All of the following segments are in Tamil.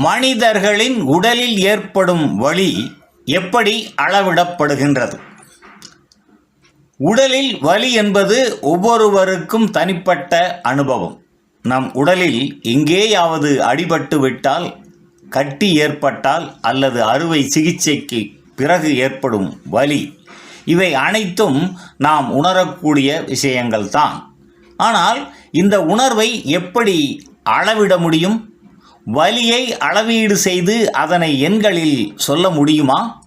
மனிதர்களின் உடலில் ஏற்படும் வலி எப்படி அளவிடப்படுகின்றது? உடலில் வலி என்பது ஒவ்வொருவருக்கும் தனிப்பட்ட அனுபவம். நம் உடலில் எங்கேயாவது அடிபட்டு விட்டால் கட்டி ஏற்பட்டால் அல்லது அறுவை சிகிச்சைக்கு பிறகு ஏற்படும் வலி இவை அனைத்தும் நாம் உணரக்கூடிய விஷயங்கள்தான். ஆனால் இந்த உணர்வை எப்படி அளவிட முடியும்? வலியை அளவீடு செய்து அதனை எண்களில் சொல்ல முடியுமா?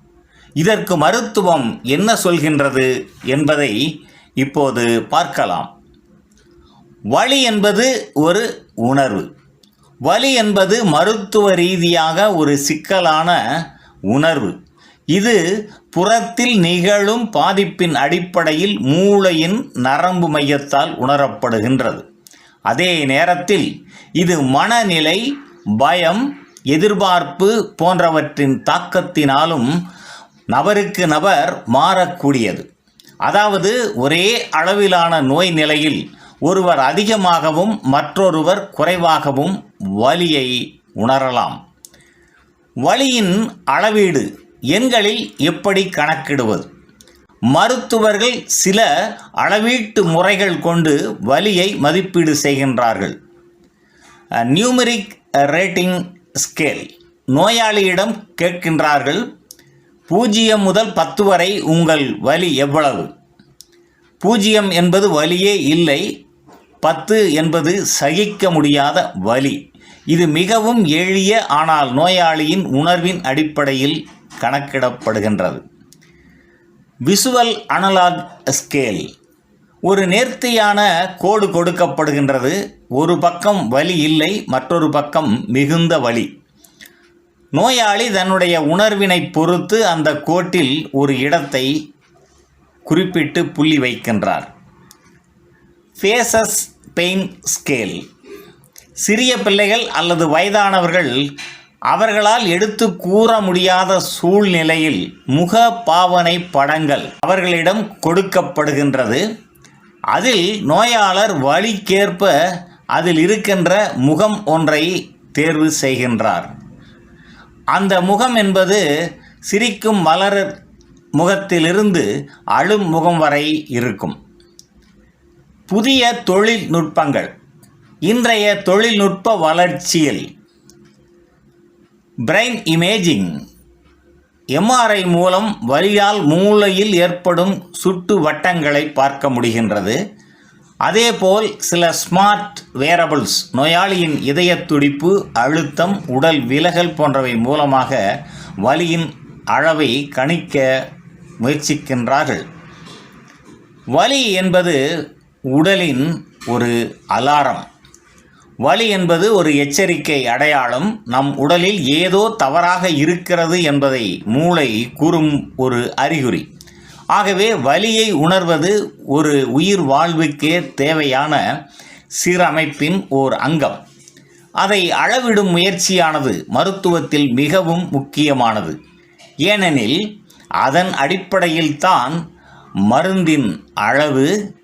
இதற்கு மருத்துவம் என்ன சொல்கின்றது என்பதை இப்போது பார்க்கலாம். வலி என்பது ஒரு உணர்வு. வலி என்பது மருத்துவ ரீதியாக ஒரு சிக்கலான உணர்வு. இது புறத்தில் நிகழும் பாதிப்பின் அடிப்படையில் மூளையின் நரம்பு மையத்தால் உணரப்படுகின்றது. அதே நேரத்தில் இது மனநிலை பயம் எதிர்பார்ப்பு போன்றவற்றின் தாக்கத்தினாலும் நபருக்கு நபர் மாறக்கூடியது. அதாவது ஒரே அளவிலான நோய் நிலையில் ஒருவர் அதிகமாகவும் மற்றொருவர் குறைவாகவும் வலியை உணரலாம். வலியின் அளவீடு எண்களில் எப்படி கணக்கிடுவது? மருத்துவர்கள் சில அளவீட்டு முறைகள் கொண்டு வலியை மதிப்பீடு செய்கின்றார்கள். நியூமெரிக் ரேட்டிங் ஸ்கேல் நோயாளியிடம் கேட்கின்றார்கள் பூஜ்ஜியம் முதல் பத்து வரை உங்கள் வலி எவ்வளவு? பூஜ்ஜியம் என்பது வலியே இல்லை பத்து என்பது சகிக்க முடியாத வலி. இது மிகவும் எளிய ஆனால் நோயாளியின் உணர்வின் அடிப்படையில் கணக்கிடப்படுகின்றது. விசுவல் அனலாக் ஸ்கேல் ஒரு நேர்த்தியான கோடு கொடுக்கப்படுகின்றது. ஒரு பக்கம் வலி இல்லை மற்றொரு பக்கம் மிகுந்த வலி. நோயாளி தன்னுடைய உணர்வினை பொறுத்து அந்த கோட்டில் ஒரு இடத்தை குறிப்பிட்டு புள்ளி வைக்கின்றார். ஃபேசஸ் பெயின் ஸ்கேல் சிறிய பிள்ளைகள் அல்லது வயதானவர்கள் அவர்களால் எடுத்து கூற முடியாத சூழ்நிலையில் முக பாவனை படங்கள் அவர்களிடம் கொடுக்கப்படுகின்றது. அதில் நோயாளர் வழிக்கேற்ப அதில் இருக்கின்ற முகம் ஒன்றை தேர்வு செய்கின்றார். அந்த முகம் என்பது சிரிக்கும் மலர் முகத்திலிருந்து அழும் முகம் வரை இருக்கும். புதிய தொழில்நுட்பங்கள் இன்றைய தொழில்நுட்ப வளர்ச்சியில் பிரெயின் இமேஜிங் எம்ஆர்ஐ மூலம் வலியால் மூளையில் ஏற்படும் சுட்டு வட்டங்களை பார்க்க முடிகின்றது. அதேபோல் சில ஸ்மார்ட் வேரபிள்ஸ் நோயாளியின் இதய துடிப்பு அழுத்தம் உடல் விலகல் போன்றவை மூலமாக வலியின் அளவை கணிக்க முயற்சிக்கின்றார்கள். வலி என்பது உடலின் ஒரு அலாரம். வலி என்பது ஒரு எச்சரிக்கை அடையாளம். நம் உடலில் ஏதோ தவறாக இருக்கிறது என்பதை மூளை கூறும் ஒரு அறிகுறி. ஆகவே வலியை உணர்வது ஒரு உயிர் வாழ்வுக்கே தேவையான சீரமைப்பின் ஓர் அங்கம். அதை அளவிடும் முயற்சியானது மருத்துவத்தில் மிகவும் முக்கியமானது. ஏனெனில் அதன் அடிப்படையில்தான் மருந்தின் அளவு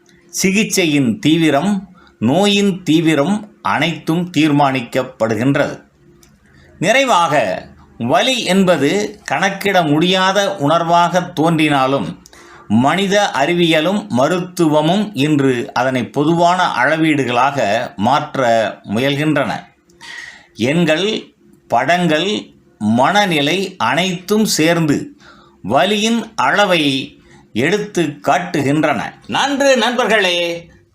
சிகிச்சையின் தீவிரம் நோயின் தீவிரம் அனைத்தும் தீர்மானிக்கப்படுகின்றது. நிறைவாக வலி என்பது கணக்கிட முடியாத உணர்வாக தோன்றினாலும் மனித அறிவியலும் மருத்துவமும் இன்று அதனை பொதுவான அளவீடுகளாக மாற்ற முயல்கின்றன. எண்கள் படங்கள் மனநிலை அனைத்தும் சேர்ந்து வலியின் அளவை எடுத்து காட்டுகின்றன. நன்று நண்பர்களே!